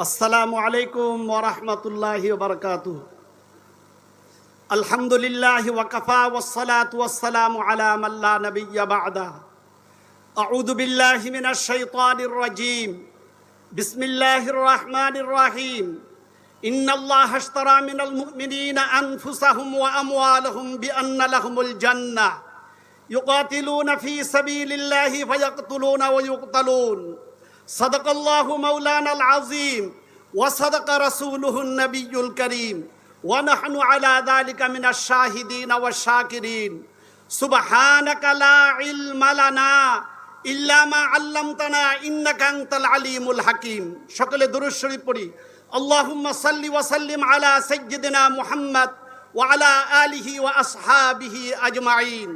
আসসালামু আলাইকুম ওরহমতুল্লাহি বারকাতু আলহামদুলিল্লাহ ওয়াকাফা ওয়াসসালাতু ওয়াসসালামু আলা মাল্লা নবিয়্যা বা'দা আউযু বিল্লাহি মিনাশ শাইতানির রাজীম বিসমিল্লাহির রহমানির রহিম إن الله اشترى من المؤمنين أنفسهم وأموالهم بأن لهم الجنة يقاتلون في سبيل الله فيقتلون ويقتلون صدق الله مولانا العظيم وصدق رسوله النبي الكريم ونحن على ذلك من الشاهدين والشاكرين سبحانك لا علم لنا إلا ما علمتنا إنك أنت العليم الحكيم شكل درود شريف পড়ি اللهم صل وسلم على سيدنا محمد وعلى آله وأصحابه أجمعين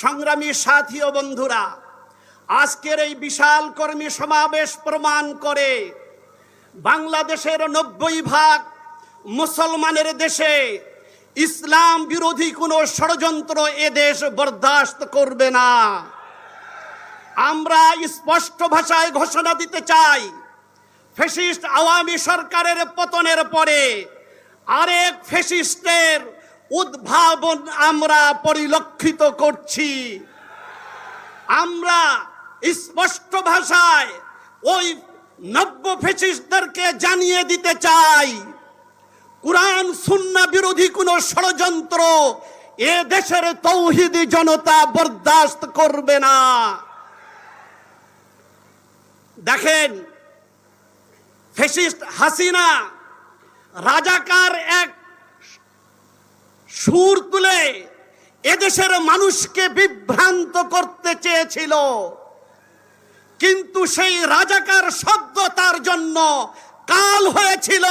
সংগ্রামী সাথী ও বন্ধুরা আজকের এই বিশাল কর্মী সমাবেশ প্রমাণ করে বাংলাদেশের নব্বই ভাগ মুসলমানের দেশে ইসলাম বিরোধী কোনো ষড়যন্ত্র এ দেশ বরদাস্ত করবে না। আমরা স্পষ্ট ভাষায় ঘোষণা দিতে চাই ফেসিস্ট আওয়ামী সরকারের পতনের পরে আরেক ফেসিস্টের উদ্ভাবন আমরা পরিলক্ষিত করছি। আমরা স্পষ্ট ভাষায় ওই নব্য ফেসিস্টদেরকে জানিয়ে দিতে চাই। কোরআন সুন্না বিরোধী কোনো ষড়যন্ত্র এ দেশের তৌহিদি জনতা বরদাস্ত করবে না। দেখেন, ফেসিস্ট হাসিনা রাজাকার এক সুর তুলে এদেশের মানুষকে বিভ্রান্ত করতে চেয়েছিল। কিন্তু সেই রাজাকার শব্দ তার জন্য কাল হয়েছিল।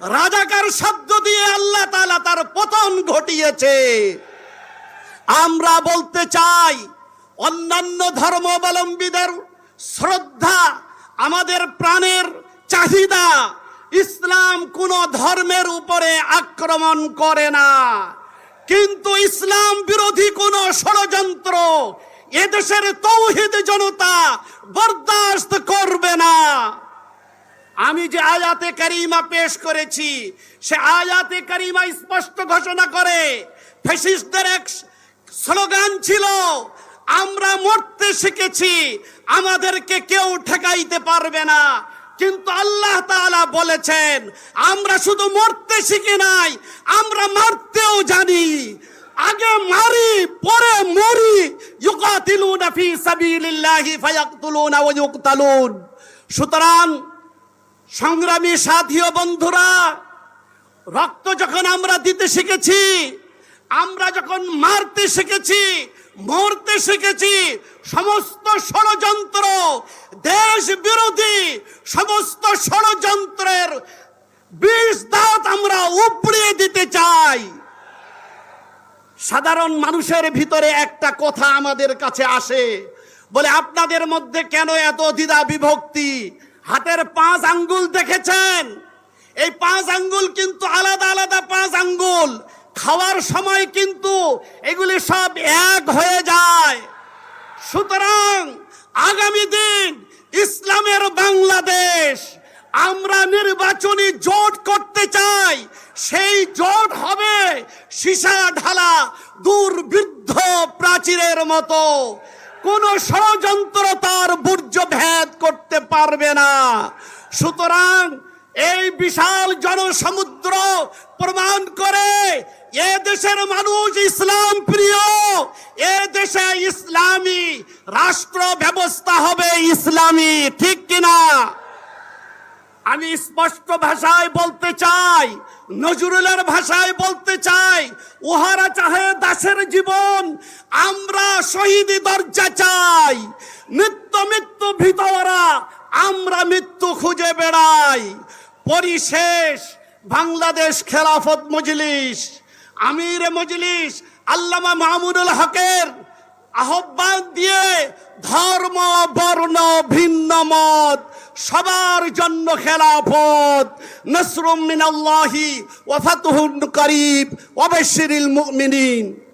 রাজাকার শব্দ দিয়ে আল্লাহ তালা তার পতন ঘটিয়েছে। আমরা বলতে চাই, অন্যান্য ধর্মাবলম্বীদের শ্রদ্ধা, আমাদের প্রাণের চাহিদা, ইসলাম কোন ধর্মের উপরে আক্রমণ করে না। কিন্তু ইসলাম বিরোধী কোন ষড়যন্ত্র এদেশের তৌহিদ জনতা বরদাস্ত করবে না। আমি যে আয়াতে কারিমা পেশ করেছি, সে আয়াতে কারিমা স্পষ্ট ঘোষণা করে ফেসিস্টদের এক স্লোগান ছিল, আমরা মরতে শিখেছি, আমাদেরকে কেউ ঠেকাইতে পারবে না। কিন্তু আল্লাহ তাআলা বলেছেন, আমরা শুধু মরতে শিখে নাই, আমরা মারতেও জানি। আগে মারি, পরে সুতরাং সংগ্রামী সাথী বন্ধুরা, রক্ত যখন আমরা দিতে শিখেছি, আমরা যখন মারতে শিখেছি, মরতে শিখেছি, সমস্ত ষড়যন্ত্র, দেশ বিরোধী সমস্ত ষড়যন্ত্রের বিষ দাঁত আমরা উপড়িয়ে দিতে চাই। সাধারণ মানুষের ভিতরে একটা কথা আমাদের কাছে আসে। বলে, আপনাদের মধ্যে কেন এত দ্বিধা বিভক্তি? হাতের পাঁচ আঙ্গুল দেখেছেন? এই পাঁচ আঙ্গুল কিন্তু আলাদা আলাদা পাঁচ আঙ্গুল। খাওয়ার সময় কিন্তু এগুলি সব এক হয়ে যায়। সুতরাং আগামী দিন ইসলামের বাংলাদেশ আমরা নির্বাচনী জোট করতে চাই। সেই জোট হবে সীসা ঢালা, দুর্বৃদ্ধ প্রাচীরের মতো। কোন ষড়যন্ত্র তার বর্জ্য ভেদ করতে পারবে না। সুতরাং এই বিশাল জনসমুদ্র প্রমাণ করে এ দেশের মানুষ ইসলাম প্রিয়, এ দেশে ইসলামী রাষ্ট্র ব্যবস্থা হবে ইসলামী, ঠিক কিনা? আমি স্পষ্ট ভাষায় বলতে চাই, নজরুলের ভাষায় বলতে চাই, উহারা চাহে দাসের জীবন, আমরা শহীদ দরজা চাই। নিত্য মৃত্যু ভিতরা আমরা মৃত্যু খুঁজে বেড়াই। পরিশেষ বাংলাদেশ খেলাফত মজলিস, আমির মজলিস, আল্লামা মাহমুদুল হকের আহ্বান দিয়ে ধর্ম, বর্ণ, ভিন্ন মত সবার জন্য খেলাফত। নসরুম মিনাল্লাহি ওয়াফাতুহুন করিব। ওয়া বাশশিরিল মুমিনিন।